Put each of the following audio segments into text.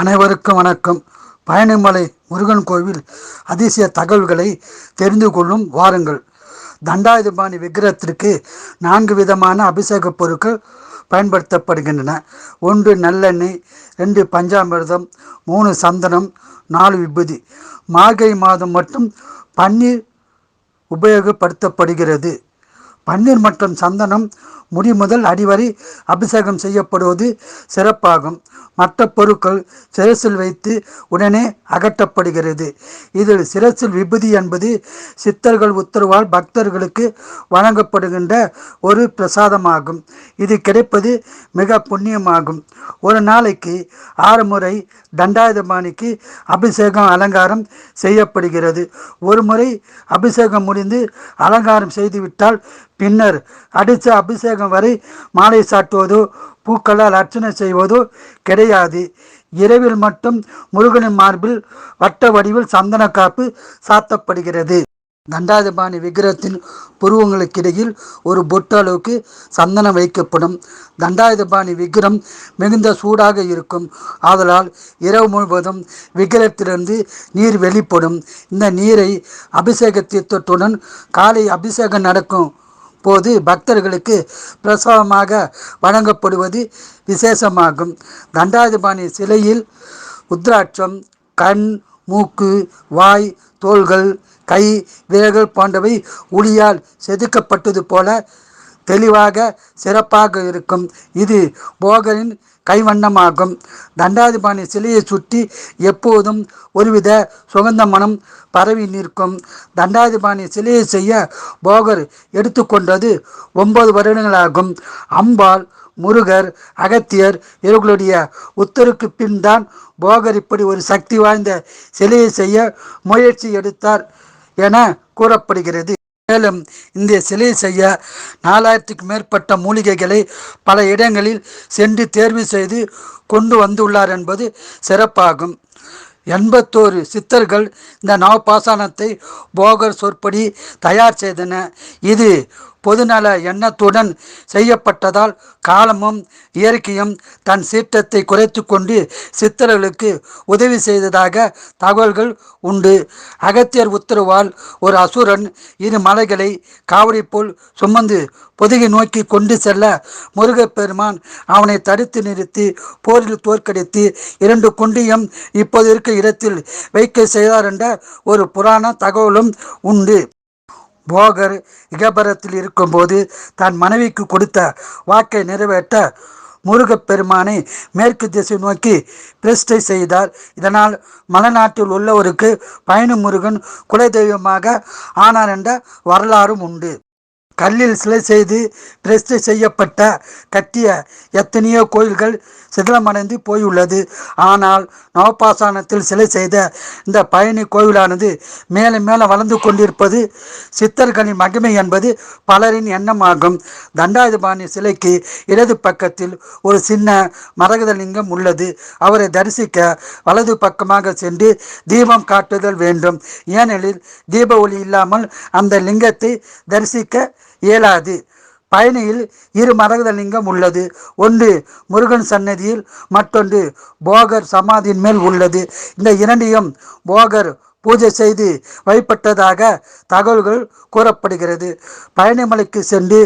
அனைவருக்கும் வணக்கம். பழனிமலை முருகன் கோவில் அதிசய தகவல்களை தெரிந்து கொள்ளும் வாருங்கள். தண்டாயுதபாணி விக்கிரகத்திற்கு நான்கு விதமான அபிஷேக பொருட்கள் பயன்படுத்தப்படுகின்றன. ஒன்று நல்லெண்ணெய் ரெண்டு பஞ்சாமிர்தம் மூணு சந்தனம் நாலு விபூதி. மாகை மாதம் மட்டும் பன்னீர் உபயோகப்படுத்தப்படுகிறது. பன்னீர் மற்றும் சந்தனம் முடி முதல் அடிவரை அபிஷேகம் செய்யப்படுவது சிறப்பாகும். மற்ற பொருட்கள் சிரசில் வைத்து உடனே அகற்றப்படுகிறது. இதில் சிரசில் விபூதி என்பது சித்தர்கள் உத்தரவால் பக்தர்களுக்கு வழங்கப்படுகின்ற ஒரு பிரசாதமாகும். இது கிடைப்பது மிக புண்ணியமாகும். ஒரு நாளைக்கு ஆறு முறை தண்டாயுதபாணிக்கு அபிஷேகம் அலங்காரம் செய்யப்படுகிறது. ஒரு முறை அபிஷேகம் முடிந்து அலங்காரம் செய்துவிட்டால் பின்னர் அடித்த அபிஷேகம் வரை மாலை சாட்டுவதோ பூக்களால் அர்ச்சனை செய்வதோ கிடையாது. இரவில் மட்டும் முருகனின் மார்பில் வட்ட வடிவில் சந்தன காப்பு சாத்தப்படுகிறது. தண்டாயுதபாணி விக்கிரத்தின் புருவங்களுக்கிடையில் ஒரு பொட்டு அளவுக்கு சந்தனம் வைக்கப்படும். தண்டாயுதபாணி விக்கிரம் மிகுந்த சூடாக இருக்கும். ஆதலால் இரவு முழுவதும் விக்கிரத்திலிருந்து நீர் வெளிப்படும். இந்த நீரை அபிஷேக தீர்த்தத்துடன் காலை அபிஷேகம் நடக்கும். போது பக்தர்களுக்கு பிரசாதமாக வழங்கப்படுவது விசேஷமாகும். தண்டாதிபாணி சிலையில் உத்ராட்சம் கண் மூக்கு வாய் தோள்கள் கை விரல்கள் போன்றவை உளியால் செதுக்கப்பட்டது போல தெளிவாக சிறப்பாக இருக்கும். இது போகரின் கைவண்ணமாகும். தண்டாதிபாணி சிலையை சுற்றி எப்போதும் ஒருவித சுகந்த மனம் பரவி நிற்கும். தண்டாதிபாணி சிலையை செய்ய போகர் எடுத்துக்கொண்டது ஒன்பது வருடங்களாகும். அம்பாள் முருகர் அகத்தியர் இவர்களுடைய உத்தருக்கு பின் தான் போகர் இப்படி ஒரு சக்தி வாய்ந்த சிலையை செய்ய முயற்சி எடுத்தார் என கூறப்படுகிறது. மேலும் இந்த சிலை செய்ய நாலாயிரத்துக்கு மேற்பட்ட மூலிகைகளை பல இடங்களில் சென்று தேர்வு செய்து கொண்டு வந்துள்ளார் என்பது சிறப்பாகும். எண்பத்தோரு சித்தர்கள் இந்த நவபாசானத்தை போகர் சொற்படி தயார் செய்தன. இது பொதுநல எண்ணத்துடன் செய்யப்பட்டதால் காலமும் இயற்கையும் தன் சீற்றத்தை குறைத்து கொண்டு சித்தர்களுக்கு உதவி செய்ததாக தகவல்கள் உண்டு. அகத்தியர் உத்தரவால் ஒரு அசுரன் இரு மலைகளை காவடி போல் சுமந்து பொதுகை நோக்கி கொண்டு செல்ல முருகப்பெருமான் அவனை தடுத்து நிறுத்தி போரில் தோற்கடித்து இரண்டு குண்டியும் இப்போது இருக்க இடத்தில் வைக்க செய்தார் என்ற ஒரு புராண தகவலும் உண்டு. போகர் இகபரத்தில் இருக்கும்போது தன் மனைவிக்கு கொடுத்த வாக்கை நிறைவேற்ற முருகப்பெருமானை மேற்கு திசை நோக்கி பிரஷ்டை செய்தார். இதனால் மலைநாட்டில் உள்ளவருக்கு பயண முருகன் குலதெய்வமாக ஆனார் என்ற வரலாறும் உண்டு. கல்லில் சிலை செய்து பிரதிஷ்டை செய்யப்பட்ட கட்டிய எத்தனையோ கோயில்கள் சிதிலமடைந்து போயுள்ளது. ஆனால் நவபாசானத்தில் சிலை செய்த இந்த பழனி கோயிலானது மேலும் மேலும் வளர்ந்து கொண்டிருப்பது சித்தர்களின் மகிமை என்பது பலரின் எண்ணமாகும். தண்டாயுதபாணி சிலைக்கு இடது பக்கத்தில் ஒரு சின்ன மரகத லிங்கம் உள்ளது. அவரை தரிசிக்க வலது பக்கமாக சென்று தீபம் காட்டுதல் வேண்டும். ஏனெனில் தீப ஒளி இல்லாமல் அந்த லிங்கத்தை தரிசிக்க இயலாது. பயணியில் இரு மரகத லிங்கம் உள்ளது. ஒன்று முருகன் சன்னதியில் மற்றொன்று போகர் சமாதியின் மேல் உள்ளது. இந்த இரண்டையும் போகர் பூஜை செய்து வழிபட்டதாக தகவல்கள் கூறப்படுகிறது. பழனிமலைக்கு சென்று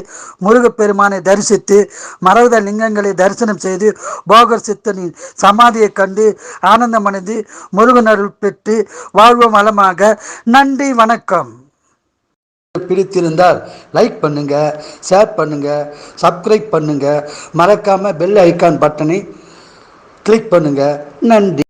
முருகப்பெருமானை தரிசித்து மரகத லிங்கங்களை தரிசனம் செய்து போகர் சித்தனின் சமாதியை கண்டு ஆனந்தமடைந்து முருகன் அருள் பெற்று வாழ்வோம் வளமாக. நன்றி வணக்கம். பிடித்திருந்தால் லைக் பண்ணுங்க ஷேர் பண்ணுங்க சப்ஸ்கிரைப் பண்ணுங்க. மறக்காம பெல் ஐக்கான் பட்டனை கிளிக் பண்ணுங்க. நன்றி.